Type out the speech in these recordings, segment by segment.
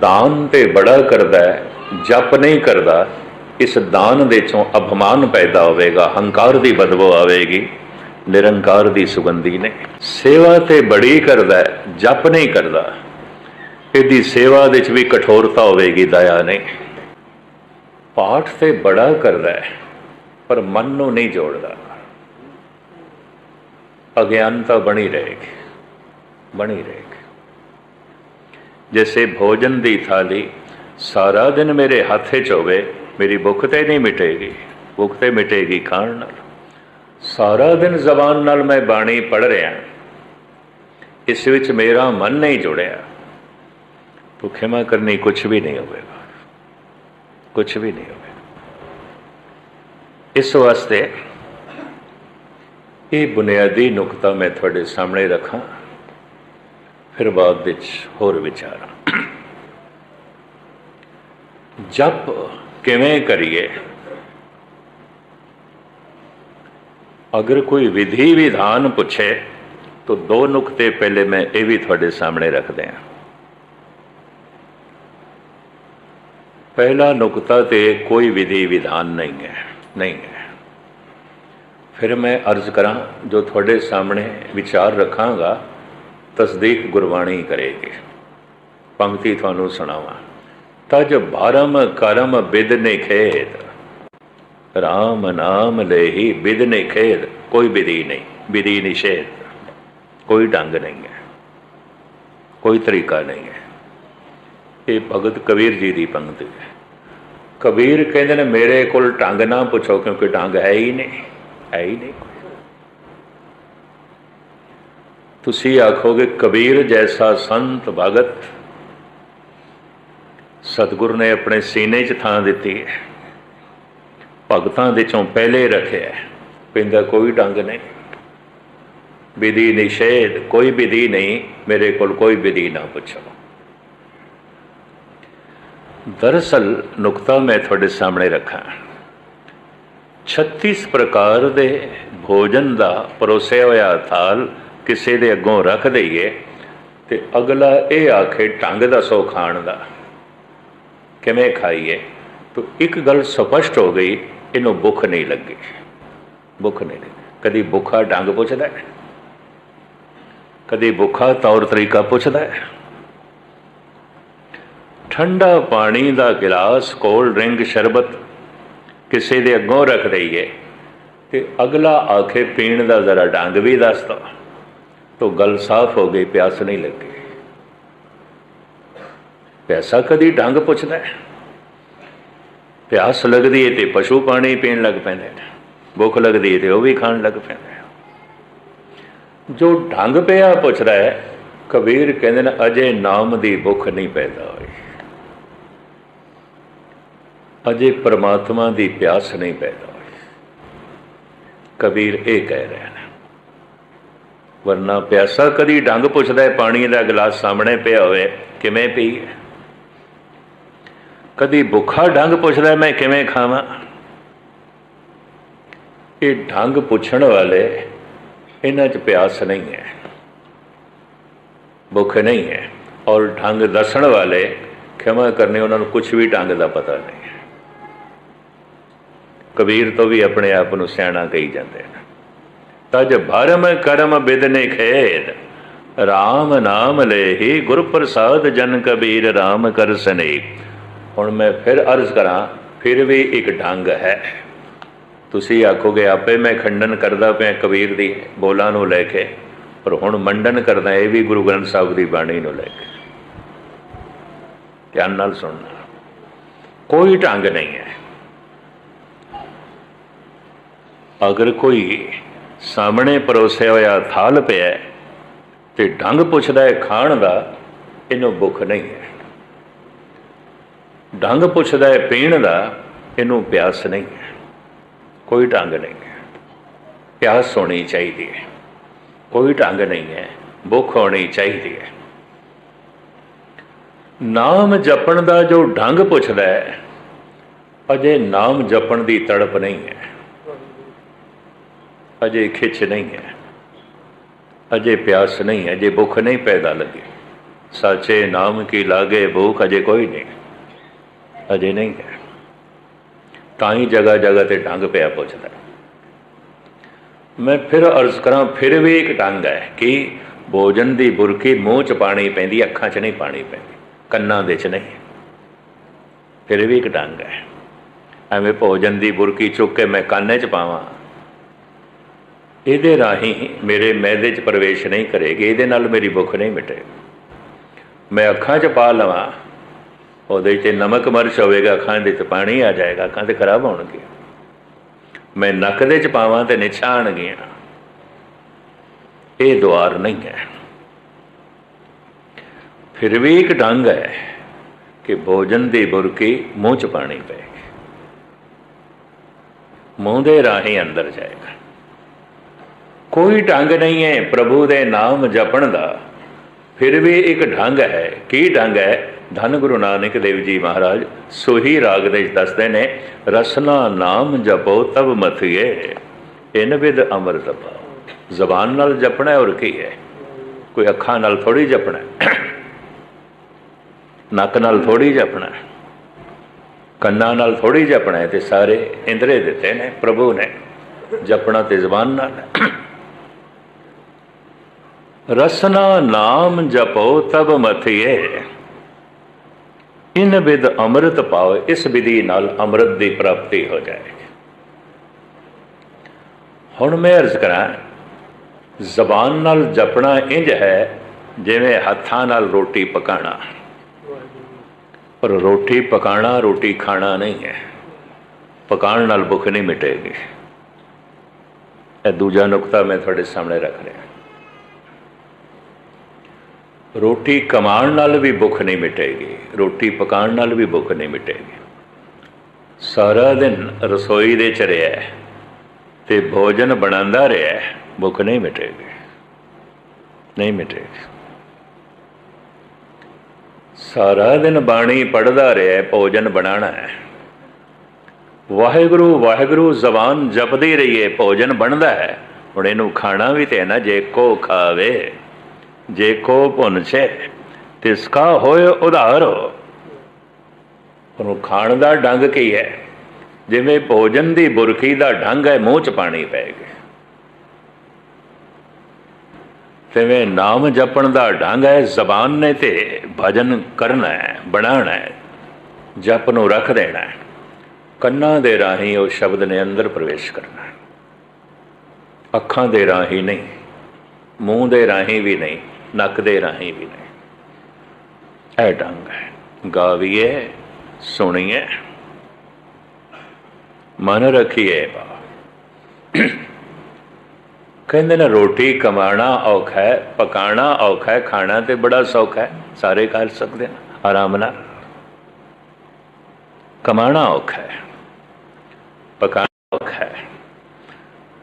ਦਾਨ ਤੇ ਬੜਾ ਕਰਦਾ ਹੈ, ਜਪ ਨਹੀਂ ਕਰਦਾ, ਇਸ ਦਾਨ ਦੇ ਚੋਂ ਅਭਮਾਨ ਪੈਦਾ ਹੋਵੇਗਾ, ਹੰਕਾਰ ਦੀ ਬਦਬੂ ਆਵੇਗੀ, ਨਿਰੰਕਾਰ ਦੀ ਸੁਗੰਧੀ ਨੇ। ਸੇਵਾ ਤੇ ਬੜੀ ਕਰਦਾ ਹੈ, ਜਪ ਨਹੀਂ ਕਰਦਾ। ਇਹਦੀ ਸੇਵਾ ਦੇ ਵਿੱਚ ਵੀ ਕਠੋਰਤਾ ਹੋਵੇਗੀ, ਦਇਆ ਨਹੀਂ। ਪਾਠ ਤੇ ਬੜਾ ਕਰਦਾ ਹੈ, ਪਰ ਮਨ ਨੂੰ ਨਹੀਂ ਜੋੜਦਾ। ਅਗਿਆਨਤਾ ਬਣੀ ਰਹੇਗੀ ਬਣੀ ਰਹੇਗੀ। ਜੈਸੇ ਭੋਜਨ ਦੀ ਥਾਲੀ ਸਾਰਾ ਦਿਨ ਮੇਰੇ ਹੱਥ 'ਚ ਹੋਵੇ, ਮੇਰੀ ਭੁੱਖ ਤੇ ਨਹੀਂ ਮਿਟੇਗੀ। ਭੁੱਖ ਤੇ ਮਿਟੇਗੀ ਖਾਣ ਨਾਲ? ਸਾਰਾ ਦਿਨ ਜ਼ਬਾਨ ਨਾਲ ਮੈਂ ਬਾਣੀ ਪੜ੍ਹ ਰਿਹਾ। ਇਸ ਵਿੱਚ ਮੇਰਾ ਮਨ ਨਹੀਂ ਜੁੜਿਆ। ਤਾਂ ਖਿਮਾ ਕਰਨੀ ਕੁਝ ਵੀ ਨਹੀਂ ਹੋਵੇਗਾ। ਕੁਝ ਵੀ ਨਹੀਂ ਹੋਵੇਗਾ। ਇਸ ਵਾਸਤੇ ਇਹ ਬੁਨਿਆਦੀ ਨੁਕਤਾ ਮੈਂ ਤੁਹਾਡੇ ਸਾਹਮਣੇ ਰੱਖਾਂ। ਫਿਰ ਬਾਅਦ ਵਿੱਚ ਹੋਰ ਵਿਚਾਰਾਂ। ਜਪ ਕਿਵੇਂ ਕਰੀਏ? ਅਗਰ ਕੋਈ ਵਿਧੀ ਵਿਧਾਨ ਪੁੱਛੇ, ਤਾਂ ਦੋ ਨੁਕਤੇ ਪਹਿਲੇ ਮੈਂ ਇਹ ਵੀ ਤੁਹਾਡੇ ਸਾਹਮਣੇ ਰੱਖਦੇ ਹਾਂ। ਪਹਿਲਾ ਨੁਕਤਾ ਤੇ ਕੋਈ ਵਿਧੀ ਵਿਧਾਨ ਨਹੀਂ ਹੈ ਨਹੀਂ ਹੈ। ਫਿਰ ਮੈਂ ਅਰਜ਼ ਕਰਾਂ, ਜੋ ਤੁਹਾਡੇ ਸਾਹਮਣੇ ਵਿਚਾਰ ਰੱਖਾਂਗਾ ਤਸਦੀਕ ਗੁਰਬਾਣੀ ਕਰੇਗੀ ਪੰਕਤੀ ਤੁਹਾਨੂੰ ਸੁਣਾਵਾਂ। ਤਜ ਭਰਮ ਕਰਮ ਬਿਦਨੇ ਖੇਦ RAM ਨਾਮ ਲੈਹੀ ਬਿਦਨੇ ਖੇਦ ਕੋਈ ਵਿਧੀ ਨਹੀਂ ਵਿਧੀ ਨਿਸ਼ੇਧ। ਕੋਈ ਢੰਗ ਨਹੀਂ ਹੈ। ਕੋਈ ਤਰੀਕਾ ਨਹੀਂ ਹੈ। ਇਹ ਭਗਤ ਕਬੀਰ ਜੀ ਦੀ ਪੰਕਤੀ ਹੈ। ਕਬੀਰ ਕਹਿੰਦੇ ਨੇ, ਮੇਰੇ ਕੋਲ ਢੰਗ ਨਾ ਪੁੱਛੋ ਕਿਉਂਕਿ ਢੰਗ ਹੈ ਹੀ ਨਹੀਂ, ਹੈ ਹੀ ਨਹੀਂ ਤੁਸੀਂ ਆਖੋਗੇ, ਕਬੀਰ ਜੈਸਾ ਸੰਤ ਭਗਤ। ਸਤਿਗੁਰ ਨੇ ਆਪਣੇ ਸੀਨੇ 'ਚ ਥਾਂ ਦਿੱਤੀ ਹੈ। ਭਗਤਾਂ ਦੇ ਚੋਂ ਪਹਿਲੇ ਰੱਖਿਆ ਪਿੰਦਾ ਕੋਈ ਢੰਗ ਨਹੀਂ। ਵਿਧੀ ਨਿਸ਼ੇਧ, ਕੋਈ ਵਿਧੀ ਨਹੀਂ। ਮੇਰੇ ਕੋਲ ਕੋਈ ਵਿਧੀ ਨਾ ਪੁੱਛੋ। ਦਰਅਸਲ ਨੁਕਤਾ ਮੈਂ ਤੁਹਾਡੇ ਸਾਹਮਣੇ ਰੱਖਾਂ। 36 ਪ੍ਰਕਾਰ ਦੇ ਭੋਜਨ ਦਾ ਪਰੋਸਿਆ ਹੋਇਆ ਥਾਲ ਕਿਸੇ ਦੇ ਅੱਗੋਂ ਰੱਖ ਦਈਏ ਤੇ ਅਗਲਾ ਇਹ ਆਖੇ ਢੰਗ ਦੱਸੋ ਖਾਣ ਦਾ। ਕਿਵੇਂ ਖਾਈਏ? ਤਾਂ ਇੱਕ ਗੱਲ ਸਪਸ਼ਟ ਹੋ ਗਈ, ਇਹਨੂੰ ਭੁੱਖ ਨਹੀਂ ਲੱਗੀ। ਭੁੱਖ ਨਹੀਂ ਲੱਗੀ। ਕਦੀ ਭੁੱਖਾ ਢੰਗ ਪੁੱਛਦਾ ਹੈ? ਕਦੀ ਭੁੱਖਾ ਤੌਰ ਤਰੀਕਾ ਪੁੱਛਦਾ ਹੈ? ਠੰਡਾ ਪਾਣੀ ਦਾ ਗਿਲਾਸ, ਕੋਲਡ ਡਰਿੰਕ, ਸ਼ਰਬਤ ਕਿਸੇ ਦੇ ਅੱਗੋਂ ਰੱਖ ਦਈਏ ਤੇ ਅਗਲਾ ਆਖੇ ਪੀਣ ਦਾ ਜ਼ਰਾ ਡੰਗ ਵੀ ਦੱਸ ਦੋ। ਤਾਂ ਗੱਲ ਸਾਫ਼ ਹੋ ਗਈ, ਪਿਆਸ ਨਹੀਂ ਲੱਗੀ। ਪੈਸਾ ਕਦੀ ਢੰਗ ਪੁੱਛਦਾ ਪਿਆਸ ਲੱਗਦੀ ਹੈ ਤੇ ਪਸ਼ੂ ਪਾਣੀ ਪੀਣ ਲੱਗ ਪੈਂਦੇ ਨੇ। ਭੁੱਖ ਲੱਗਦੀ ਹੈ ਤੇ ਉਹ ਵੀ ਖਾਣ ਲੱਗ ਪੈਂਦੇ ਜੋ ਢੰਗ ਪਿਆ ਪੁੱਛਦਾ ਹੈ, ਕਬੀਰ ਕਹਿੰਦੇ ਨੇ, ਅਜੇ ਨਾਮ ਦੀ ਭੁੱਖ ਨਹੀਂ ਪੈਦਾ ਹੋਈ। ਅਜੇ ਪਰਮਾਤਮਾ ਦੀ ਪਿਆਸ ਨਹੀਂ ਪੈਦਾ ਹੋਈ। ਕਬੀਰ ਇਹ ਕਹਿ ਰਿਹਾ ਨੇ ਵਰਨਾ ਪਿਆਸਾ ਕਦੀ ਡੰਗ ਪੁੱਛਦਾ ਹੈ, ਪਾਣੀ ਦਾ ਗਲਾਸ ਸਾਹਮਣੇ ਪਿਆ ਹੋਵੇ, ਕਿਵੇਂ ਪੀਏ ਕਦੀ ਭੁੱਖਾ ਡੰਗ ਪੁੱਛਦਾ ਮੈਂ ਕਿਵੇਂ ਖਾਵਾਂ? ਇਹ ਢੰਗ ਪੁੱਛਣ ਵਾਲੇ ਇਹਨਾਂ 'ਚ ਪਿਆਸ ਨਹੀਂ ਹੈ, ਭੁੱਖ ਨਹੀਂ ਹੈ, ਔਰ ਢੰਗ ਦੱਸਣ ਵਾਲੇ ਖਿਮਾ ਕਰਨੇ ਉਹਨਾਂ ਨੂੰ ਕੁਝ ਵੀ ਢੰਗ ਦਾ ਪਤਾ ਨਹੀਂ ਹੈ। ਕਬੀਰ ਤੋਂ ਵੀ ਆਪਣੇ ਆਪ ਨੂੰ ਸਿਆਣਾ ਕਹੀ ਜਾਂਦੇ ਨੇ। ਤਜ ਭਰਮ ਕਰਮ ਬਿਦਨੇ ਖੇਦ RAM ਨਾਮ ਲੈਹੀ ਗੁਰ ਪ੍ਰਸਾਦ ਜਨ ਕਬੀਰ RAM ਕਰ ਸਨੇ। ਹੁਣ ਮੈਂ ਫਿਰ ਅਰਜ਼ ਕਰਾਂ, ਫਿਰ ਵੀ ਇੱਕ ਢੰਗ ਹੈ। ਤੁਸੀਂ ਆਖੋਗੇ, ਆਪੇ ਮੈਂ ਖੰਡਨ ਕਰਦਾ ਪਿਆ ਕਬੀਰ ਦੀ ਬੋਲਾਂ ਨੂੰ ਲੈ ਕੇ। ਪਰ ਹੁਣ ਮੰਡਨ ਕਰਦਾ, ਇਹ ਵੀ ਗੁਰੂ ਗ੍ਰੰਥ ਸਾਹਿਬ ਦੀ ਬਾਣੀ ਨੂੰ ਲੈ ਕੇ। ਧਿਆਨ ਨਾਲ ਸੁਣਨਾ ਕੋਈ ਢੰਗ ਨਹੀਂ ਹੈ। ਅਗਰ ਕੋਈ ਸਾਹਮਣੇ ਪਰੋਸਿਆ ਹੋਇਆ ਥਾਲ ਪਿਆ ਤੇ ਢੰਗ ਪੁੱਛਦਾ ਹੈ, ਖਾਣ ਦਾ? ਇਹਨੂੰ ਭੁੱਖ ਨਹੀਂ ਹੈ। ਢੰਗ ਪੁੱਛਦਾ ਹੈ, ਪੀਣ ਦਾ? ਇਹਨੂੰ ਪਿਆਸ ਨਹੀਂ ਹੈ। ਕੋਈ ਢੰਗ ਨਹੀਂ ਹੈ। ਪਿਆਸ ਹੋਣੀ ਚਾਹੀਦੀ ਹੈ। ਕੋਈ ਢੰਗ ਨਹੀਂ ਹੈ। ਭੁੱਖ ਹੋਣੀ ਚਾਹੀਦੀ ਹੈ। ਨਾਮ ਜਪਣ ਦਾ ਜੋ ਢੰਗ ਪੁੱਛਦਾ ਹੈ, ਅਜੇ ਨਾਮ ਜਪਣ ਦੀ ਤੜਪ ਨਹੀਂ ਹੈ। ਅਜੇ ਖਿੱਚ ਨਹੀਂ ਹੈ। ਅਜੇ ਪਿਆਸ ਨਹੀਂ ਹੈ ਅਜੇ ਭੁੱਖ ਨਹੀਂ ਪੈਦਾ ਲੱਗੀ। ਸਾਚੇ ਨਾਮ ਕੀ ਲਾਗੇ, ਭੂਖ ਅਜੇ ਕੋਈ ਨਹੀਂ। ਅਜੇ ਨਹੀਂ ਹੈ। ਤਾਂ ਹੀ ਜਗ੍ਹਾ ਜਗ੍ਹਾ ਤੇ ਢੰਗ ਪਿਆ ਪੁੱਛਦਾ ਮੈਂ ਫਿਰ ਅਰਜ਼ ਕਰਾਂ, ਫਿਰ ਵੀ ਇੱਕ ਢੰਗ ਹੈ ਕਿ ਭੋਜਨ ਦੀ ਬੁਰਕੀ ਮੂੰਹ ਚ ਪਾਣੀ ਪੈਂਦੀ, ਅੱਖਾਂ 'ਚ ਨਹੀਂ ਪਾਣੀ ਪੈਂਦੀ, ਕੰਨਾਂ ਦੇ 'ਚ ਨਹੀਂ। ਫਿਰ ਵੀ ਇੱਕ ਢੰਗ ਹੈ। ਐਵੇਂ ਭੋਜਨ ਦੀ ਬੁਰਕੀ ਚੁੱਕ ਕੇ ਮੈਂ ਕੰਨੇ 'ਚ ਪਾਵਾਂ ਇਹਦੇ ਰਾਹੀਂ ਮੇਰੇ ਮੈਦੇ 'ਚ ਪ੍ਰਵੇਸ਼ ਨਹੀਂ ਕਰੇਗੀ, ਇਹਦੇ ਨਾਲ ਮੇਰੀ ਭੁੱਖ ਨਹੀਂ ਮਿਟੇਗੀ। ਮੈਂ ਅੱਖਾਂ 'ਚ ਪਾ ਲਵਾਂ, ਉਹਦੇ 'ਚ ਨਮਕ ਮਰਚ ਹੋਵੇਗਾ, ਅੱਖਾਂ ਦੇ 'ਚ ਪਾਣੀ ਆ ਜਾਏਗਾ, ਅੱਖਾਂ ਤੇ ਖਰਾਬ ਹੋਣਗੇ ਮੈਂ ਨੱਕ ਦੇ 'ਚ ਪਾਵਾਂ ਤੇ ਨਿਛਾਣਗੀਆਂ। ਇਹ ਦੁਆਰ ਨਹੀਂ ਹੈ। ਫਿਰ ਵੀ ਇੱਕ ਢੰਗ ਹੈ ਕਿ ਭੋਜਨ ਦੇ ਬੁਰਕੀ ਮੂੰਹ 'ਚ ਪਾਣੀ ਪਏਗੀ। ਮੂੰਹ ਦੇ ਰਾਹੀਂ ਅੰਦਰ ਜਾਏਗਾ। ਕੋਈ ਢੰਗ ਨਹੀਂ ਹੈ ਪ੍ਰਭੂ ਦੇ ਨਾਮ ਜਪਣ ਦਾ। ਫਿਰ ਵੀ ਇੱਕ ਢੰਗ ਹੈ। ਕੀ ਢੰਗ ਹੈ? ਧੰਨ ਗੁਰੂ ਨਾਨਕ ਦੇਵ ਜੀ ਮਹਾਰਾਜ, ਸੋਹੀ ਰਾਗ ਦੇ ਦੱਸਦੇ ਨੇ, ਰਸਨਾ ਨਾਮ ਜਪੋ ਤਬ ਮਥਿਏ, ਇਨ ਵਿਦ ਅੰਮ੍ਰਿਤ ਪਾਓ ਜ਼ਬਾਨ ਨਾਲ ਜਪਣਾ ਔਰ ਕੀ ਹੈ? ਕੋਈ ਅੱਖਾਂ ਨਾਲ ਥੋੜੀ ਜਪਣਾ। ਨੱਕ ਨਾਲ ਥੋੜੀ ਜਪਣਾ। ਕੰਨਾਂ ਨਾਲ ਥੋੜੀ ਜਪਣਾ ਤੇ ਸਾਰੇ ਇੰਦਰੇ ਦਿੱਤੇ ਨੇ ਪ੍ਰਭੂ ਨੇ। ਜਪਣਾ ਤੇ ਜ਼ਬਾਨ ਨਾਲ। ਰਸਨਾ ਨਾਮ ਜਪੋ ਤਬ ਮਥਿਏ ਇਨ ਵਿਦ ਅੰਮ੍ਰਿਤ ਪਾਓ, ਇਸ ਵਿਧੀ ਨਾਲ ਅੰਮ੍ਰਿਤ ਦੀ ਪ੍ਰਾਪਤੀ ਹੋ ਜਾਏਗੀ। ਹੁਣ ਮੈਂ ਅਰਜ਼ ਕਰਾਂ, ਜ਼ਬਾਨ ਨਾਲ ਜਪਣਾ ਇੰਜ ਹੈ, ਜਿਵੇਂ ਹੱਥਾਂ ਨਾਲ ਰੋਟੀ ਪਕਾਣਾ। ਪਰ ਰੋਟੀ ਪਕਾਣਾ, ਰੋਟੀ ਖਾਣਾ ਨਹੀਂ ਹੈ। ਪਕਾਉਣ ਨਾਲ ਭੁੱਖ ਨਹੀਂ ਮਿਟੇਗੀ। ਇਹ ਦੂਜਾ ਨੁਕਤਾ ਮੈਂ ਤੁਹਾਡੇ ਸਾਹਮਣੇ ਰੱਖ ਰਿਹਾ। ਰੋਟੀ ਕਮਾਉਣ ਨਾਲ ਵੀ ਭੁੱਖ ਨਹੀਂ ਮਿਟੇਗੀ, ਰੋਟੀ ਪਕਾਉਣ ਨਾਲ ਵੀ ਭੁੱਖ ਨਹੀਂ ਮਿਟੇਗੀ। ਸਾਰਾ ਦਿਨ ਰਸੋਈ ਦੇ ਚ ਰਿਹਾ ਤੇ ਭੋਜਨ ਬਣਾਉਂਦਾ ਰਿਹਾ ਭੁੱਖ ਨਹੀਂ ਮਿਟੇਗੀ। ਨਹੀਂ ਮਿਟੇਗੀ। ਸਾਰਾ ਦਿਨ ਬਾਣੀ ਪੜਦਾ ਰਿਹਾ ਭੋਜਨ ਬਣਾਣਾ ਹੈ। ਵਾਹਿਗੁਰੂ ਵਾਹਿਗੁਰੂ, ਜ਼ਬਾਨ ਜਪਦੀ ਰਹੀਏ, ਭੋਜਨ ਬਣਦਾ ਹੈ। ਹੁਣ ਇਹਨੂੰ ਖਾਣਾ ਵੀ ਤੇ ਨਾ, ਜੇ ਕੋ ਖਾਵੇ। ਜੇ ਕੋ ਪੁੰਛੇ ਤਿਸ ਕਾ ਹੋਏ ਉਧਾਰ ਉਹਨੂੰ ਖਾਣ ਦਾ ਡੰਗ ਕੀ ਹੈ? ਜਿਵੇਂ ਭੋਜਨ ਦੀ ਬੁਰਖੀ ਦਾ ਢੰਗ ਹੈ, ਮੂੰਹ ਚ ਪਾਣੀ ਪੈ ਗਿਆ। ਤਿਵੇਂ ਨਾਮ ਜਪਣ ਦਾ ਢੰਗ ਹੈ, ਜ਼ਬਾਨ ਨੇ ਤੇ ਭਜਨ ਕਰਨਾ ਹੈ, ਬਣਾਉਣਾ ਹੈ, ਜਪ ਨੂੰ ਰੱਖ ਦੇਣਾ ਹੈ। ਕੰਨਾਂ ਦੇ ਰਾਹੀਂ ਉਹ ਸ਼ਬਦ ਨੇ ਅੰਦਰ ਪ੍ਰਵੇਸ਼ ਕਰਨਾ ਹੈ। ਅੱਖਾਂ ਦੇ ਰਾਹੀਂ ਨਹੀਂ, ਮੂੰਹ ਦੇ ਰਾਹੀਂ ਵੀ ਨਹੀਂ ਨੱਕ ਦੇ ਰਾਹੀਂ ਵੀ ਨਹੀਂ ਇਹ ਢੰਗ ਹੈ। ਗਾਵੀਏ, ਸੁਣੀਏ। ਮਨ ਰੱਖੀਏ ਬਾ। ਕਹਿੰਦੇ ਨੇ ਰੋਟੀ ਕਮਾਣਾ ਔਖਾ ਹੈ, ਪਕਾਣਾ ਔਖਾ ਹੈ, ਖਾਣਾ ਤੇ ਬੜਾ ਸੌਖਾ ਹੈ। ਸਾਰੇ ਕਰ ਸਕਦੇ ਨੇ, ਆਰਾਮ ਨਾਲ। ਕਮਾਣਾ ਔਖਾ ਹੈ, ਪਕਾਣਾ ਔਖਾ ਹੈ।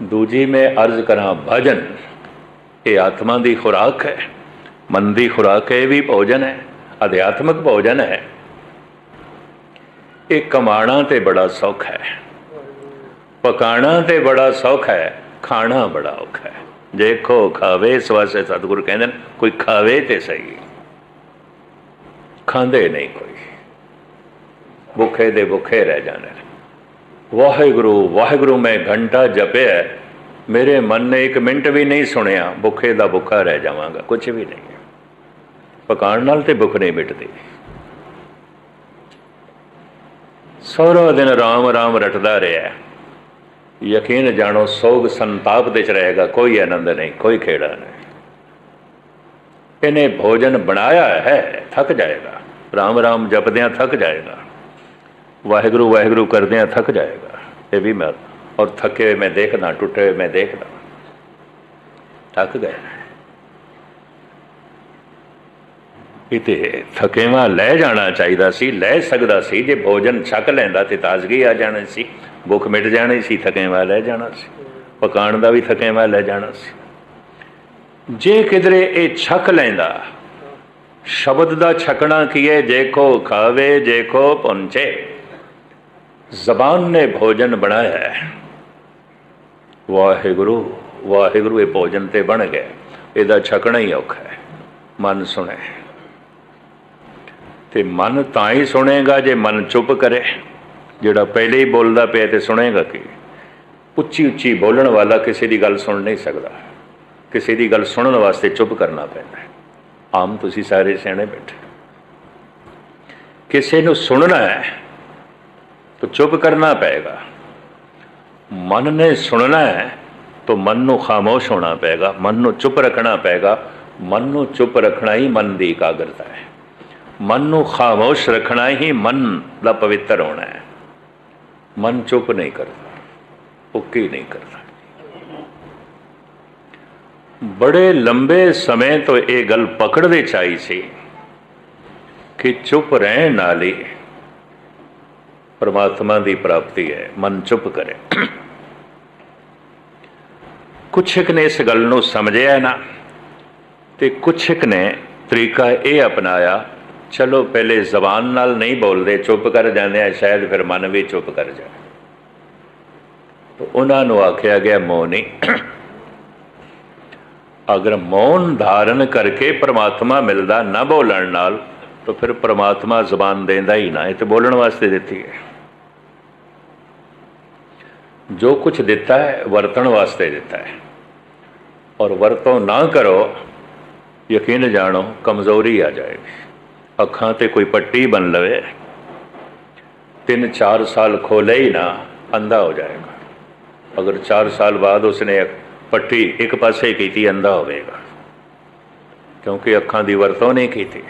ਦੂਜੀ ਮੈਂ ਅਰਜ਼ ਕਰਾਂ, ਭਜਨ। ਇਹ ਆਤਮਾ ਦੀ ਖੁਰਾਕ ਹੈ। ਮਨ ਦੀ ਖੁਰਾਕ ਹੈ ਇਹ ਵੀ ਭੋਜਨ ਹੈ, ਅਧਿਆਤਮਕ ਭੋਜਨ ਹੈ। ਇਹ ਕਮਾਣਾ ਤੇ ਬੜਾ ਸੌਖਾ ਹੈ। ਪਕਾਣਾ ਤੇ ਬੜਾ ਸੌਖਾ ਹੈ, ਖਾਣਾ ਬੜਾ ਔਖਾ ਹੈ। ਦੇਖੋ ਖਾਵੇ ਇਸ ਵਾਸਤੇ ਸਤਿਗੁਰੂ ਕਹਿੰਦੇ ਨੇ, ਕੋਈ ਖਾਵੇ ਤੇ ਸਹੀ। ਖਾਂਦੇ ਨਹੀਂ ਕੋਈ। ਭੁੱਖੇ ਦੇ ਭੁੱਖੇ ਰਹਿ ਜਾਣੇ ਵਾਹਿਗੁਰੂ ਵਾਹਿਗੁਰੂ ਮੈਂ ਘੰਟਾ ਜਪਿਆ ਮੇਰੇ ਮਨ ਨੇ ਇੱਕ ਮਿੰਟ ਵੀ ਨਹੀਂ ਸੁਣਿਆ, ਭੁੱਖੇ ਦਾ ਭੁੱਖਾ ਰਹਿ ਜਾਵਾਂਗਾ ਕੁਝ ਵੀ ਨਹੀਂ। ਪਕਾਉਣ ਨਾਲ ਤੇ ਭੁੱਖ ਨਹੀਂ ਮਿਟਦੀ। ਸਾਰਾ ਦਿਨ ਰਾਮ ਰਾਮ ਰਟਦਾ ਰਿਹਾ। ਯਕੀਨ ਜਾਣੋ, ਸੋਗ ਸੰਤਾਪ ਦੇ ਚ ਰਹੇਗਾ, ਕੋਈ ਆਨੰਦ ਨਹੀਂ, ਕੋਈ ਖੇੜਾ ਨਹੀਂ। ਇਹਨੇ ਭੋਜਨ ਬਣਾਇਆ ਹੈ, ਥੱਕ ਜਾਏਗਾ। ਰਾਮ ਰਾਮ ਜਪਦਿਆਂ ਥੱਕ ਜਾਏਗਾ। ਵਾਹਿਗੁਰੂ ਵਾਹਿਗੁਰੂ ਕਰਦਿਆਂ ਥੱਕ ਜਾਏਗਾ। ਇਹ ਵੀ ਮੈਂ ਔਰ ਥੱਕੇ ਹੋਏ ਮੈਂ ਦੇਖਦਾ, ਟੁੱਟੇ ਹੋਏ ਮੈਂ ਦੇਖਦਾ। ਥੱਕ ਗਏ। ਇਤੇ ਥਕੇਵਾ ਲੈ ਜਾਣਾ ਚਾਹੀਦਾ ਸੀ, ਲੈ ਸਕਦਾ ਸੀ, ਜੇ ਭੋਜਨ ਛਕ ਲੈਂਦਾ ਤੇ ਤਾਜ਼ਗੀ ਆ ਜਾਣੀ ਸੀ। ਭੁੱਖ ਮਿਟ ਜਾਣੀ ਸੀ, ਥਕੇਵਾ ਲੈ ਜਾਣਾ ਸੀ। ਪਕਾਣ ਦਾ ਵੀ ਥਕੇਵਾ ਲੈ ਜਾਣਾ ਸੀ। ਜੇ ਕਿਧਰੇ ਇਹ ਛਕ ਲੈਂਦਾ, ਸ਼ਬਦ ਦਾ ਛਕਣਾ ਕੀਏ ਜੇ ਕੋ ਖਾਵੇ, ਜੇ ਕੋ ਪਹੁੰਚੇ। ਜ਼ਬਾਨ ਨੇ ਭੋਜਨ ਬਣਾਇਆ। ਹੈ ਵਾਹਿਗੁਰੂ ਵਾਹਿਗੁਰੂ ਇਹ ਭੋਜਨ ਤੇ ਬਣ ਗਏ ਇਹਦਾ ਛਕਣਾ ਹੀ ਔਖਾ ਹੈ। ਮਨ ਸੁਣੇ। ਤੇ ਮਨ ਤਾਂ ਹੀ ਸੁਣੇਗਾ ਜੇ ਮਨ ਚੁੱਪ ਕਰੇ। ਜਿਹੜਾ ਪਹਿਲੇ ਹੀ ਬੋਲਦਾ ਪਿਆ ਤੇ ਸੁਣੇਗਾ ਕੀ? ਉੱਚੀ ਉੱਚੀ ਬੋਲਣ ਵਾਲਾ ਕਿਸੇ ਦੀ ਗੱਲ ਸੁਣ ਨਹੀਂ ਸਕਦਾ। ਕਿਸੇ ਦੀ ਗੱਲ ਸੁਣਨ ਵਾਸਤੇ ਚੁੱਪ ਕਰਨਾ ਪੈਂਦਾ। ਹੈ ਆਮ ਤੁਸੀਂ ਸਾਰੇ ਸਿਆਣੇ ਬੈਠੇ। ਕਿਸੇ ਨੂੰ ਸੁਣਨਾ ਹੈ ਤਾਂ ਚੁੱਪ ਕਰਨਾ ਪਏਗਾ। ਮਨ ਨੇ ਸੁਣਨਾ ਹੈ ਤਾਂ ਮਨ ਨੂੰ ਖਾਮੋਸ਼ ਹੋਣਾ ਪਏਗਾ, ਮਨ ਨੂੰ ਚੁੱਪ ਰੱਖਣਾ ਪਏਗਾ। ਮਨ ਨੂੰ ਚੁੱਪ ਰੱਖਣਾ ਹੀ ਮਨ ਦੀ ਇਕਾਗਰਤਾ ਹੈ। ਮਨ ਨੂੰ ਖਾਮੋਸ਼ ਰੱਖਣਾ ਹੀ ਮਨ ਦਾ ਪਵਿੱਤਰ ਹੋਣਾ ਹੈ। ਮਨ ਚੁੱਪ ਨਹੀਂ ਕਰਦਾ ਓਕੇ ਨਹੀਂ ਕਰਦਾ। ਬੜੇ ਲੰਬੇ ਸਮੇਂ ਤੋਂ ਇਹ ਗੱਲ ਪਕੜਦੇ ਚਾਹੀ ਸੀ ਕਿ ਚੁੱਪ ਰਹਿਣ ਨਾਲ ਹੀ ਪਰਮਾਤਮਾ ਦੀ ਪ੍ਰਾਪਤੀ ਹੈ। ਮਨ ਚੁੱਪ ਕਰੇ। ਕੁਛ ਇੱਕ ਨੇ ਇਸ ਗੱਲ ਨੂੰ ਸਮਝਿਆ ਨਾ ਤੇ ਕੁਛ ਇੱਕ ਨੇ ਤਰੀਕਾ ਇਹ ਅਪਣਾਇਆ, ਚਲੋ ਪਹਿਲੇ ਜ਼ਬਾਨ ਨਾਲ ਨਹੀਂ ਬੋਲਦੇ, ਚੁੱਪ ਕਰ ਜਾਂਦੇ ਆ, ਸ਼ਾਇਦ ਫਿਰ ਮਨ ਵੀ ਚੁੱਪ ਕਰ ਜਾਏ। ਉਹਨਾਂ ਨੂੰ ਆਖਿਆ ਗਿਆ, ਮੌਨੀ, ਅਗਰ ਮੌਨ ਧਾਰਨ ਕਰਕੇ ਪਰਮਾਤਮਾ ਮਿਲਦਾ ਨਾ ਬੋਲਣ ਨਾਲ ਤਾਂ ਫਿਰ ਪ੍ਰਮਾਤਮਾ ਜ਼ਬਾਨ ਦੇਂਦਾ ਹੀ ਨਾ, ਇਹ ਤੇ ਬੋਲਣ ਵਾਸਤੇ ਦਿੱਤੀ ਹੈ। ਜੋ ਕੁਝ ਦਿੱਤਾ ਹੈ, ਵਰਤਣ ਵਾਸਤੇ ਦਿੱਤਾ ਹੈ। ਔਰ ਵਰਤੋਂ ਨਾ ਕਰੋ, ਯਕੀਨ ਜਾਣੋ, ਕਮਜ਼ੋਰੀ ਆ ਜਾਏਗੀ। ਅੱਖਾਂ ਤੇ ਕੋਈ ਪੱਟੀ ਬਨ ਲਵੇ 3-4 ਸਾਲ ਖੋਲੇ ਹੀ ਨਾ, ਅੰਧਾ ਹੋ ਜਾਏਗਾ। ਅਗਰ 4 ਸਾਲ ਬਾਅਦ ਉਸਨੇ ਪੱਟੀ ਇੱਕ ਪਾਸੇ ਕੀਤੀ, ਅੰਧਾ ਹੋਵੇਗਾ। ਕਿਉਂਕਿ ਅੱਖਾਂ ਦੀ ਵਰਤੋਂ ਨਹੀਂ ਕੀਤੀ।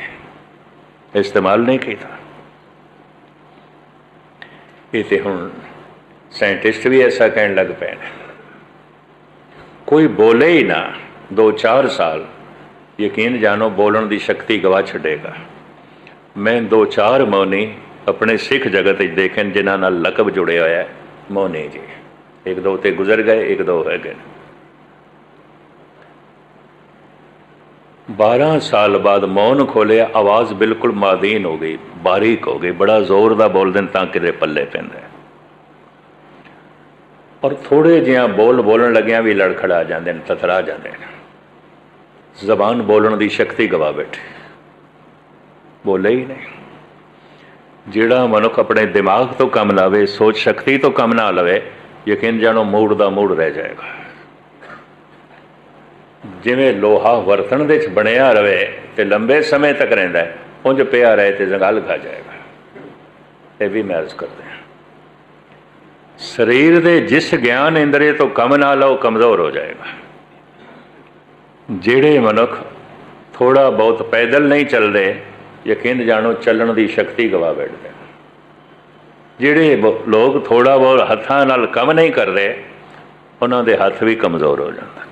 ਇਸਤੇਮਾਲ ਨਹੀਂ ਕੀਤਾ। ਇਹ ਤੇ ਹੁਣ ਸਾਇੰਟਿਸਟ ਵੀ ਐਸਾ ਕਹਿਣ ਲੱਗ ਪਏ ਨੇ। ਕੋਈ ਬੋਲੇ ਹੀ ਨਾ 2-4 ਸਾਲ, ਯਕੀਨ ਜਾਣੋ ਬੋਲਣ ਦੀ ਸ਼ਕਤੀ ਗਵਾ ਛੱਡੇਗਾ। ਮੈਂ 2-4 ਮੌਨੀ ਆਪਣੇ ਸਿੱਖ ਜਗਤ ਵਿੱਚ ਦੇਖਣ ਜਿਨ੍ਹਾਂ ਨਾਲ ਲਕਬ ਜੁੜਿਆ ਹੋਇਆ ਹੈ ਮੌਨੀ ਜੀ, ਇੱਕ ਦੋ ਤੇ ਗੁਜ਼ਰ ਗਏ, ਇੱਕ ਦੋ ਹੈਗੇ 12 ਸਾਲ ਬਾਅਦ ਮੌਨ ਖੋਲਿਆ, ਆਵਾਜ਼ ਬਿਲਕੁਲ ਮਾਦੀਨ ਹੋ ਗਈ, ਬਾਰੀਕ ਹੋ ਗਈ, ਬੜਾ ਜ਼ੋਰ ਦਾ ਬੋਲਦੇ ਤਾਂ ਕਿਤੇ ਪੱਲੇ ਪੈਂਦਾ ਔਰ ਥੋੜੇ ਜਿਹਾ ਬੋਲ ਬੋਲਣ ਲੱਗਿਆਂ ਵੀ ਲੜਖੜਾ ਜਾਂਦੇ ਨੇ, ਤਤਰਾ ਜਾਂਦੇ ਨੇ। ਜ਼ਬਾਨ ਬੋਲਣ ਦੀ ਸ਼ਕਤੀ ਗਵਾ ਬੈਠੇ। ਬੋਲੇ ਹੀ ਨਹੀਂ। ਜਿਹੜਾ ਮਨੁੱਖ ਆਪਣੇ ਦਿਮਾਗ ਤੋਂ ਕੰਮ ਲਾਵੇ, ਸੋਚ ਸ਼ਕਤੀ ਤੋਂ ਕੰਮ ਨਾ ਲਵੇ, ਯਕੀਨ ਜਾਣੋ ਮੂੜ ਦਾ ਮੂੜ ਰਹਿ ਜਾਏਗਾ। ਜਿਵੇਂ ਲੋਹਾ ਵਰਤਣ ਦੇ ਵਿੱਚ ਬਣਿਆ ਰਵੇ ਤੇ ਲੰਬੇ ਸਮੇਂ ਤੱਕ ਰਹਿੰਦਾ ਹੈ, ਉਂਝ ਪਿਆ ਰਹੇ ਤੇ ਜੰਗਲ ਖਾ ਜਾਏਗਾ। ਇਹ ਵੀ ਮਹਿਸੂਸ ਕਰਦੇ ਹਾਂ। ਸਰੀਰ ਦੇ ਜਿਸ ਗਿਆਨ ਇੰਦਰੀ ਤੋਂ ਕੰਮ ਨਾ ਲਓ, ਕਮਜ਼ੋਰ ਹੋ ਜਾਏਗਾ। ਜਿਹੜੇ ਮਨੁੱਖ ਥੋੜਾ ਬਹੁਤ ਪੈਦਲ ਨਹੀਂ ਚੱਲਦੇ, ਯਕੀਨ ਜਾਣੋ ਚੱਲਣ ਦੀ ਸ਼ਕਤੀ ਗਵਾ ਬੈਠਦੇ ਜਿਹੜੇ ਲੋਕ ਥੋੜਾ ਬਹੁਤ ਹੱਥਾਂ ਨਾਲ ਕੰਮ ਨਹੀਂ ਕਰਦੇ, ਉਹਨਾਂ ਦੇ ਹੱਥ ਵੀ ਕਮਜ਼ੋਰ ਹੋ ਜਾਂਦੇ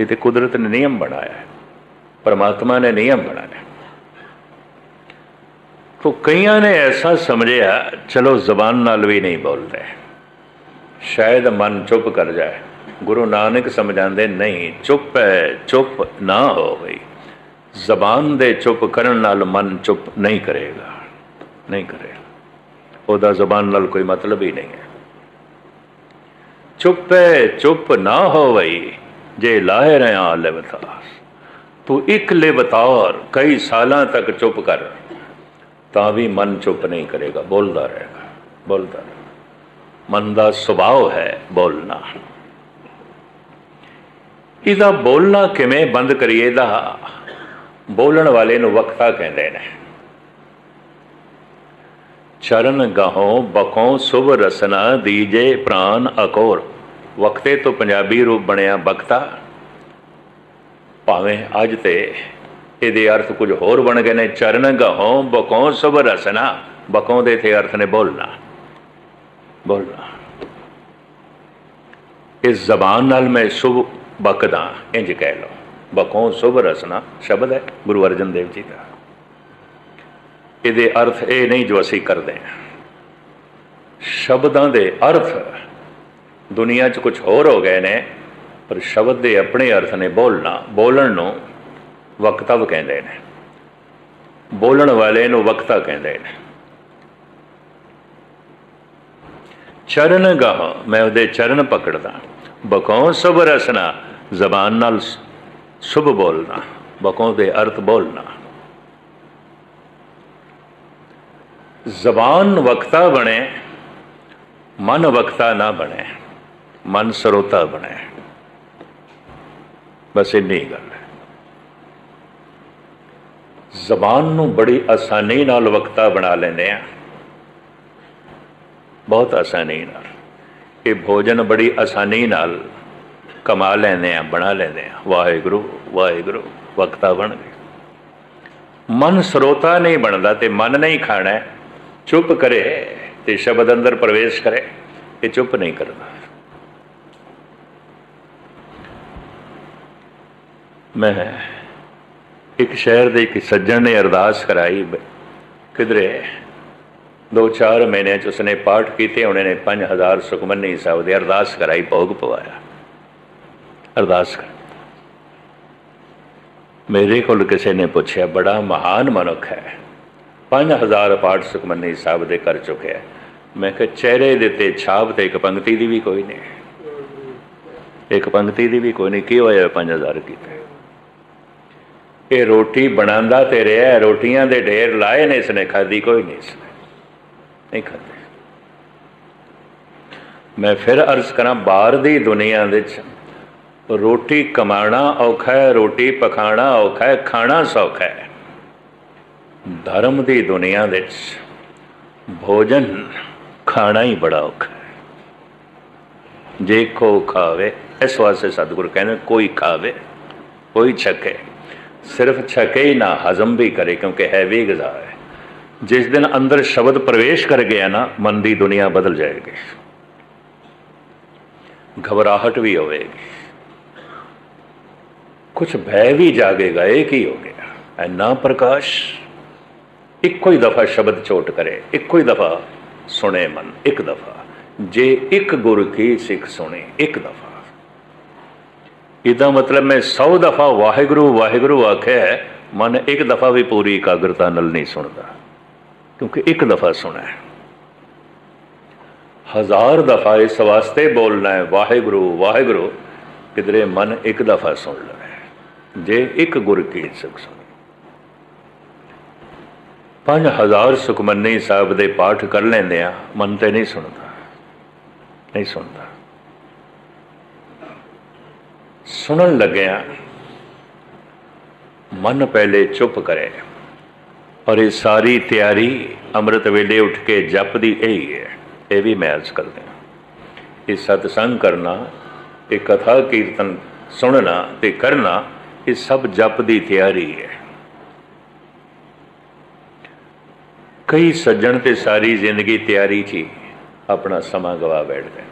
ਇਹ ਤੇ ਕੁਦਰਤ ਨੇ ਨਿਯਮ ਬਣਾਇਆ ਹੈ। ਪਰਮਾਤਮਾ ਨੇ ਨਿਯਮ ਬਣਾਇਆ ਤੋ ਕਈਆਂ ਨੇ ਐਸਾ ਸਮਝਿਆ, ਚਲੋ ਜ਼ਬਾਨ ਨਾਲ ਵੀ ਨਹੀਂ ਬੋਲਦੇ। ਸ਼ਾਇਦ ਮਨ ਚੁੱਪ ਕਰ ਜਾਏ। ਗੁਰੂ ਨਾਨਕ ਸਮਝਾਉਂਦੇ, ਨਹੀਂ, ਚੁੱਪ ਹੈ, ਚੁੱਪ ਨਾ ਹੋਵੇ ਜ਼ਬਾਨ ਦੇ ਚੁੱਪ ਕਰਨ ਨਾਲ ਮਨ ਚੁੱਪ ਨਹੀਂ ਕਰੇਗਾ। ਨਹੀਂ ਕਰੇਗਾ। ਉਹਦਾ ਜ਼ਬਾਨ ਨਾਲ ਕੋਈ ਮਤਲਬ ਹੀ ਨਹੀਂ ਹੈ। ਚੁੱਪ ਹੈ, ਚੁੱਪ ਨਾ ਹੋਵੇ ਜੇ ਲਾਹੇ ਰਿਆ ਲਿਵਤਾਰ। ਤੂੰ ਇੱਕ ਲਿਵਤਾਰ ਕਈ ਸਾਲਾਂ ਤੱਕ ਚੁੱਪ ਕਰ। ਤਾਂ ਵੀ ਮਨ ਚੁੱਪ ਨਹੀਂ ਕਰੇਗਾ, ਬੋਲਦਾ ਰਹੇਗਾ, ਬੋਲਦਾ ਮਨ ਦਾ ਸੁਭਾਅ ਹੈ ਬੋਲਣਾ। ਇਹਦਾ ਬੋਲਣਾ ਕਿਵੇਂ ਬੰਦ ਕਰੀਏ ਦਾ ਬੋਲਣ ਵਾਲੇ ਨੂੰ ਵਕਤਾ ਕਹਿੰਦੇ ਨੇ। ਚਰਨ ਗਾਹੋਂ ਬਕੋਂ ਸੁਭ ਰਸਨਾ ਦੀਜੇ ਪ੍ਰਾਨ ਅਕੋਰ। ਵਕਤੇ ਤੋਂ ਪੰਜਾਬੀ ਰੂਪ ਬਣਿਆ ਬਖਤਾ ਭਾਵੇਂ ਅੱਜ ਤੇ ਇਹਦੇ ਅਰਥ ਕੁਝ ਹੋਰ ਬਣ ਗਏ ਨੇ, ਚਰਨ ਗਹੋਂ ਬਕੋਂ ਸੁਭ ਰਸਨਾ, ਬਕੋਂ ਦੇ ਤੇ ਅਰਥ ਨੇ ਬੋਲਣਾ ਬੋਲਣਾ। ਇਸ ਜ਼ਬਾਨ ਨਾਲ ਮੈਂ ਸ਼ੁਭ ਬਕਦਾ, ਇੰਜ ਕਹਿ ਲਓ, ਬਕੋਂ ਸ਼ੁਭ ਰਸਨਾ, ਸ਼ਬਦ ਹੈ ਗੁਰੂ ਅਰਜਨ ਦੇਵ ਜੀ ਦਾ। ਇਹਦੇ ਅਰਥ ਇਹ ਨਹੀਂ ਜੋ ਅਸੀਂ ਕਰਦੇ ਸ਼ਬਦਾਂ ਦੇ ਅਰਥ ਦੁਨੀਆ 'ਚ ਕੁਝ ਹੋਰ ਹੋ ਗਏ ਨੇ, ਪਰ ਸ਼ਬਦ ਦੇ ਆਪਣੇ ਅਰਥ ਨੇ ਬੋਲਣਾ, ਬੋਲਣ ਨੂੰ ਵਕਤਵ ਕਹਿੰਦੇ ਨੇ। ਬੋਲਣ ਵਾਲੇ ਨੂੰ ਵਕਤਾ ਕਹਿੰਦੇ ਨੇ। ਚਰਨ ਗਾਹ, ਮੈਂ ਉਹਦੇ ਚਰਨ ਪਕੜਦਾ ਬਕੌ ਸੁਭ ਰਸਨਾ, ਜ਼ਬਾਨ ਨਾਲ ਸ਼ੁਭ ਬੋਲਣਾ ਬਕੌ ਦੇ ਅਰਥ ਬੋਲਣਾ। ਜ਼ਬਾਨ ਵਕਤਾ ਬਣੇ, ਮਨ ਵਕਤਾ ਨਾ ਬਣੇ। ਮਨ ਸਰੋਤਾ ਬਣੇ ਬਸ ਇੰਨੀ ਗੱਲ ਹੈ। ਜ਼ਬਾਨ ਨੂੰ ਬੜੀ ਆਸਾਨੀ ਨਾਲ ਵਕਤਾ ਬਣਾ ਲੈਂਦੇ ਆ ਬਹੁਤ ਆਸਾਨੀ ਨਾਲ। ਇਹ ਭੋਜਨ ਬੜੀ ਆਸਾਨੀ ਨਾਲ ਕਮਾ ਲੈਂਦੇ ਆ ਬਣਾ ਲੈਂਦੇ ਆ ਵਾਹਿਗੁਰੂ ਵਾਹਿਗੁਰੂ, ਵਕਤਾ ਬਣ ਗਏ। ਮਨ ਸਰੋਤਾ ਨਹੀਂ ਬਣਦਾ ਤੇ ਮਨ ਨਹੀਂ ਖਾਣਾ ਚੁੱਪ ਕਰੇ ਤੇ ਸ਼ਬਦ ਅੰਦਰ ਪ੍ਰਵੇਸ਼ ਕਰੇ, ਇਹ ਚੁੱਪ ਨਹੀਂ ਕਰਦਾ ਮੈਂ ਇੱਕ ਸ਼ਹਿਰ ਦੇ ਇੱਕ ਸੱਜਣ ਨੇ ਅਰਦਾਸ ਕਰਾਈ ਕਿਧਰੇ, ਦੋ ਚਾਰ ਮਹੀਨੇ ਚ ਉਸਨੇ ਪਾਠ ਕੀਤੇ ਉਹਨੇ ਨੇ 5000 ਸੁਖਮਨੀ ਸਾਹਿਬ ਦੀ ਅਰਦਾਸ ਕਰਾਈ, ਭੋਗ ਪਵਾਇਆ। ਅਰਦਾਸ ਕਰ ਮੇਰੇ ਕੋਲ ਕਿਸੇ ਨੇ ਪੁੱਛਿਆ, ਬੜਾ ਮਹਾਨ ਮਨੁੱਖ ਹੈ। 5000 ਪਾਠ ਸੁਖਮਨੀ ਸਾਹਿਬ ਦੇ ਕਰ ਚੁੱਕਿਆ ਮੈਂ ਕਿਹਾ, ਚਿਹਰੇ ਦੇ ਤੇ ਛਾਪ ਤੇ ਇੱਕ ਪੰਕਤੀ ਦੀ ਵੀ ਕੋਈ ਨਹੀਂ। ਇੱਕ ਪੰਕਤੀ ਦੀ ਵੀ ਕੋਈ ਨਹੀਂ, ਕੀ ਹੋਇਆ 5000 ਕੀਤੇ? ਇਹ ਰੋਟੀ ਬਣਾਉਂਦਾ ਤੇ ਰਿਹਾ, ਰੋਟੀਆਂ ਦੇ ਢੇਰ ਲਾਏ ਨੇ ਇਸਨੇ ਖਾਦੀ ਕੋਈ ਨਹੀਂ ਇਸਨੇ। ਨਹੀਂ ਖਾਦੇ ਮੈਂ ਫਿਰ ਅਰਜ਼ ਕਰਾਂ ਬਾਹਰ ਦੀ ਦੁਨੀਆ ਵਿੱਚ, ਰੋਟੀ ਕਮਾਣਾ ਔਖਾ ਹੈ, ਰੋਟੀ ਪਕਾਣਾ ਔਖਾ ਹੈ, ਖਾਣਾ ਸੌਖਾ ਹੈ। ਧਰਮ ਦੀ ਦੁਨੀਆ ਵਿੱਚ ਭੋਜਨ ਖਾਣਾ ਹੀ ਬੜਾ ਔਖਾ ਹੈ। ਜੇ ਕੋ ਖਾਵੇ, ਇਸ ਵਾਸਤੇ ਸਤਿਗੁਰ ਕਹਿੰਦੇ, ਕੋਈ ਖਾਵੇ, ਕੋਈ ਛਕੇ। ਸਿਰਫ ਛਕੇ ਹੀ ਨਾ ਹਜ਼ਮ ਵੀ ਕਰੇ, ਕਿਉਂਕਿ ਹੈ ਵੀ ਗਜ਼ਾ ਹੈ। ਜਿਸ ਦਿਨ ਅੰਦਰ ਸ਼ਬਦ ਪ੍ਰਵੇਸ਼ ਕਰ ਗਿਆ ਨਾ, ਮਨ ਦੀ ਦੁਨੀਆ ਬਦਲ ਜਾਏਗੀ। ਘਬਰਾਹਟ ਵੀ ਹੋਵੇਗੀ। ਕੁਝ ਭੈ ਵੀ ਜਾਗੇਗਾ, ਇਹ ਕੀ ਹੋ ਗਿਆ? ਐਨਾ ਪ੍ਰਕਾਸ਼। ਇੱਕੋ ਹੀ ਦਫਾ ਸ਼ਬਦ ਚੋਟ ਕਰੇ, ਇੱਕੋ ਹੀ ਦਫਾ ਸੁਣੇ ਮਨ, ਇੱਕ ਦਫਾ। ਜੇ ਇੱਕ ਗੁਰ ਕੀ ਸਿੱਖ ਸੁਣੇ, ਇੱਕ ਦਫਾ। ਇਹਦਾ ਮਤਲਬ ਮੈਂ 100 ਦਫਾ ਵਾਹਿਗੁਰੂ ਵਾਹਿਗੁਰੂ ਆਖਿਆ ਹੈ, ਮਨ ਇੱਕ ਦਫਾ ਵੀ ਪੂਰੀ ਇਕਾਗਰਤਾ ਨਾਲ ਨਹੀਂ ਸੁਣਦਾ ਕਿਉਂਕਿ ਇੱਕ ਦਫਾ ਸੁਣਾ ਹੈ। ਹਜ਼ਾਰ ਦਫਾ ਇਸ ਵਾਸਤੇ ਬੋਲਣਾ ਹੈ ਵਾਹਿਗੁਰੂ ਵਾਹਿਗੁਰੂ ਕਿਧਰੇ ਮਨ ਇੱਕ ਦਫਾ ਸੁਣ ਲਵੇ ਜੇ ਇੱਕ ਗੁਰ ਕੀ ਸਿੱਖ ਸੁਣੇ ਪੰਜ ਹਜ਼ਾਰ ਸੁਖਮਨੀ ਸਾਹਿਬ ਦੇ ਪਾਠ ਕਰ ਲੈਂਦੇ ਆ ਮਨ ਤੇ ਨਹੀਂ ਸੁਣਦਾ ਨਹੀਂ ਸੁਣਦਾ। ਸੁਣਨ ਲੱਗਿਆ ਮਨ ਪਹਿਲੇ ਚੁੱਪ ਕਰੇ। ਔਰ ਇਹ ਸਾਰੀ ਤਿਆਰੀ ਅੰਮ੍ਰਿਤ ਵੇਲੇ ਉੱਠ ਕੇ ਜਪ ਦੀ ਇਹੀ ਹੈ। ਇਹ ਵੀ ਮੈਂ ਅਰਜ਼ ਕਰਦੇ ਹਾਂ। ਇਹ ਸਤਸੰਗ ਕਰਨਾ, ਇਹ ਕਥਾ ਕੀਰਤਨ ਸੁਣਨਾ ਤੇ ਕਰਨਾ, ਇਹ ਸਭ ਜਪ ਦੀ ਤਿਆਰੀ ਹੈ। ਕਈ ਸੱਜਣ ਤੇ ਸਾਰੀ ਜ਼ਿੰਦਗੀ ਤਿਆਰੀ 'ਚ ਹੀ ਆਪਣਾ ਸਮਾਂ ਗਵਾ ਬੈਠਦੇ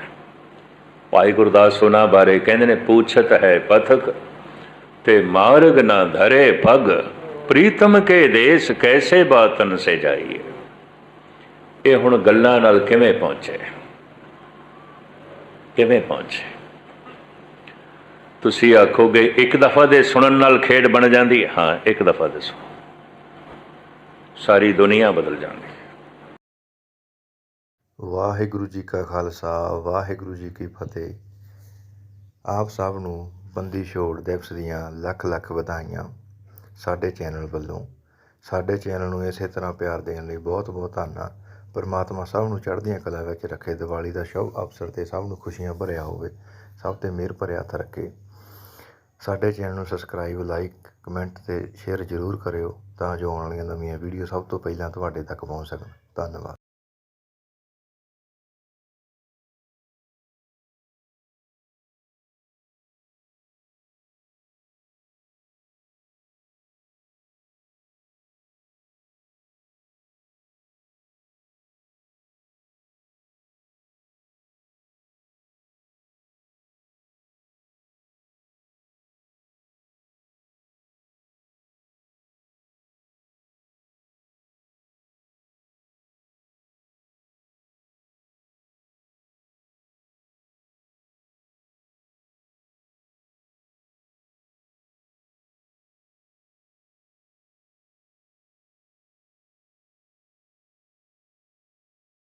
ਭਾਈ ਗੁਰਦਾਸ ਸੋਨਾ ਬਾਰੇ ਕਹਿੰਦੇ ਨੇ, ਪੁੱਛਤ ਹੈ ਪਥਕ ਤੇ ਮਾਰਗ ਨਾ ਧਰੇ ਭਗ ਪ੍ਰੀਤਮ ਕੇ ਦੇਸ ਕੈਸੇ ਬਾਤਨ ਸੇ ਜਾਈਏ? ਇਹ ਹੁਣ ਗੱਲਾਂ ਨਾਲ ਕਿਵੇਂ ਪਹੁੰਚੇ? ਕਿਵੇਂ ਪਹੁੰਚੇ? ਤੁਸੀਂ ਆਖੋਗੇ, ਇੱਕ ਦਫਾ ਦੇ ਸੁਣਨ ਨਾਲ ਖੇਡ ਬਣ ਜਾਂਦੀ ਹਾਂ। ਇੱਕ ਦਫਾ ਦੇ ਸੁਣੋ। ਸਾਰੀ ਦੁਨੀਆ ਬਦਲ ਜਾਂਦੀ ਵਾਹਿਗੁਰੂ ਜੀ ਕਾ ਖਾਲਸਾ, ਵਾਹਿਗੁਰੂ ਜੀ ਕੀ ਫਤਿਹ। ਆਪ ਸਭ ਨੂੰ ਬੰਦੀ ਛੋੜ ਦਿਵਸ ਦੀਆਂ ਲੱਖ ਲੱਖ ਵਧਾਈਆਂ ਸਾਡੇ ਚੈਨਲ ਵੱਲੋਂ। ਸਾਡੇ ਚੈਨਲ ਨੂੰ ਇਸੇ ਤਰ੍ਹਾਂ ਪਿਆਰ ਦੇਣ ਲਈ ਬਹੁਤ ਬਹੁਤ ਧੰਨਵਾਦ। ਪਰਮਾਤਮਾ ਸਭ ਨੂੰ ਚੜ੍ਹਦੀਆਂ ਕਲਾ ਵਿੱਚ ਰੱਖੇ, ਦੀਵਾਲੀ ਦਾ ਸ਼ੁਭ ਅਵਸਰ ਤੇ ਸਭ ਨੂੰ ਖੁਸ਼ੀਆਂ ਭਰਿਆ ਹੋਵੇ, ਸਭ ਤੇ ਮਿਹਰ ਭਰਿਆ ਹੱਥ ਰੱਖੇ। ਸਾਡੇ ਚੈਨਲ ਨੂੰ ਸਬਸਕ੍ਰਾਈਬ ਲਾਈਕ ਕਮੈਂਟ ਤੇ ਸ਼ੇਅਰ ਜ਼ਰੂਰ ਕਰਿਓ ਤਾਂ ਜੋ ਆਉਣ ਵਾਲੀਆਂ ਨਵੀਆਂ ਵੀਡੀਓ ਸਭ ਤੋਂ ਪਹਿਲਾਂ ਤੁਹਾਡੇ ਤੱਕ ਪਹੁੰਚ ਸਕਣ। ਧੰਨਵਾਦ।